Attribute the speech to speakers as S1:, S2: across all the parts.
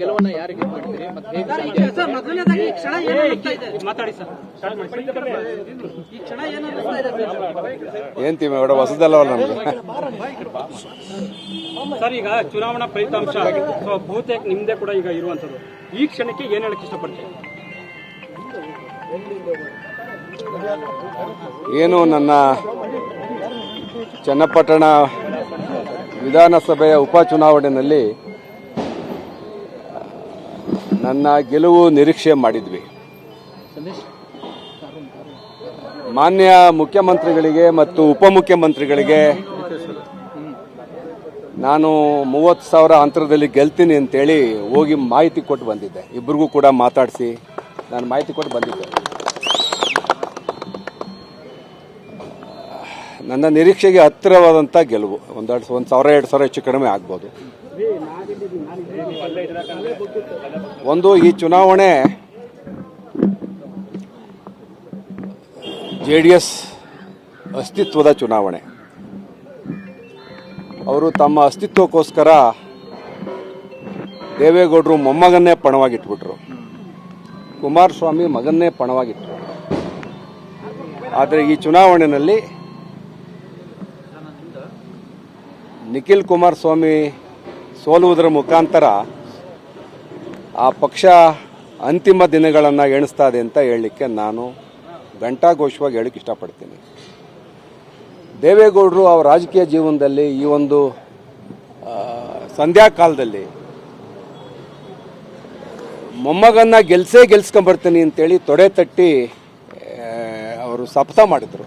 S1: ಗೆಲುವನ್ನ ಯಾರಿಗೆ ಮಾಡ್ತೀರಿ? ಮತ್ತೆ ಹೇಗೆ
S2: ಸರ್ ಮೊದಲನೇದಾಗಿ ಈ ಕ್ಷಣ ಏನು ಅನ್ನಿಸ್ತಾ ಇದೆ?
S3: ಮಾತಾಡಿ ಸರ್. ಸ್ಟಾರ್ಟ್ ಮಾಡಿ.
S2: ಈ ಕ್ಷಣ ಏನು ಅನ್ನಿಸ್ತಾ ಇದೆ ಸರ್?
S4: ಏನ್ ತೀವಿ ಒಡ ಹೊಸದಲ್ಲವಲ್ಲ ನಮ್ಗೆ.
S3: ಸರ್ ಈಗ ಚುನಾವಣಾ ಫಲಿತಾಂಶ ಸೊ ಬಹುತೇಕ ನಿಮ್ದೇ ಕೂಡ ಈಗ ಇರುವಂತದ್ದು ಈ ಕ್ಷಣಕ್ಕೆ ಏನ್ ಹೇಳಕ್ ಇಷ್ಟಪಡ್ತೀವಿ
S4: ಏನು ನನ್ನ ಚನ್ನಪಟ್ಟಣ ವಿಧಾನಸಭೆಯ ಉಪಚುನಾವಣೆಯಲ್ಲಿ ನನ್ನ ಗೆಲುವು ನಿರೀಕ್ಷೆ ಮಾಡಿದ್ವಿ. ಮಾನ್ಯ ಮುಖ್ಯಮಂತ್ರಿಗಳಿಗೆ ಮತ್ತು ಉಪಮುಖ್ಯಮಂತ್ರಿಗಳಿಗೆ ನಾನು ಮೂವತ್ತು ಸಾವಿರ ಅಂತರದಲ್ಲಿ ಗೆಲ್ತೀನಿ ಅಂತೇಳಿ ಹೋಗಿ ಮಾಹಿತಿ ಕೊಟ್ಟು ಬಂದಿದ್ದೆ. ಇಬ್ಬರಿಗೂ ಕೂಡ ಮಾತಾಡಿಸಿ ನಾನು ಮಾಹಿತಿ ಕೊಟ್ಟು ಬಂದಿದ್ದೆ. ನನ್ನ ನಿರೀಕ್ಷೆಗೆ ಹತ್ತಿರವಾದಂಥ ಗೆಲುವು. ಒಂದೆರಡು ಒಂದು ಸಾವಿರ ಎರಡು ಸಾವಿರ ಹೆಚ್ಚು ಕಡಿಮೆ ಆಗ್ಬೋದು. ಒಂದು ಈ ಚುನಾವಣೆ ಜೆ ಡಿ ಎಸ್ ಅಸ್ತಿತ್ವದ ಚುನಾವಣೆ. ಅವರು ತಮ್ಮ ಅಸ್ತಿತ್ವಕ್ಕೋಸ್ಕರ ದೇವೇಗೌಡರು ಮೊಮ್ಮಗನ್ನೇ ಪಣವಾಗಿಟ್ಬಿಟ್ರು. ಕುಮಾರಸ್ವಾಮಿ ಮಗನ್ನೇ ಪಣವಾಗಿಟ್ರು. ಆದರೆ ಈ ಚುನಾವಣೆಯಲ್ಲಿ ನಿಖಿಲ್ ಕುಮಾರಸ್ವಾಮಿ ಸೋಲುವುದರ ಮುಖಾಂತರ ಆ ಪಕ್ಷ ಅಂತಿಮ ದಿನಗಳನ್ನು ಎಣಿಸ್ತಾ ಇದೆ ಅಂತ ಹೇಳಲಿಕ್ಕೆ ನಾನು ಘಂಟಾಘೋಷವಾಗಿ ಹೇಳಕ್ಕೆ ಇಷ್ಟಪಡ್ತೀನಿ. ದೇವೇಗೌಡರು ಅವರ ರಾಜಕೀಯ ಜೀವನದಲ್ಲಿ ಈ ಒಂದು ಸಂಧ್ಯಾ ಸಂಧ್ಯಾಕಾಲದಲ್ಲಿ ಮೊಮ್ಮಗನ್ನ ಗೆಲ್ಸೇ ಗೆಲ್ಸ್ಕೊಂಬರ್ತೀನಿ ಅಂತೇಳಿ ತೊಡೆ ತಟ್ಟಿ ಅವರು ಸಪ್ತ ಮಾಡಿದರು.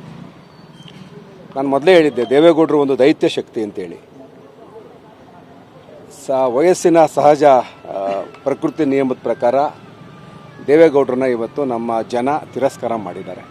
S4: ನಾನು ಮೊದಲೇ ಹೇಳಿದ್ದೆ, ದೇವೇಗೌಡರು ಒಂದು ದೈತ್ಯ ಶಕ್ತಿ ಅಂತೇಳಿ. ಸ ವಯಸ್ಸಿನ ಸಹಜ ಪ್ರಕೃತಿ ನಿಯಮದ ಪ್ರಕಾರ ದೇವೇಗೌಡರನ್ನ ಇವತ್ತು ನಮ್ಮ ಜನ ತಿರಸ್ಕಾರ ಮಾಡಿದ್ದಾರೆ.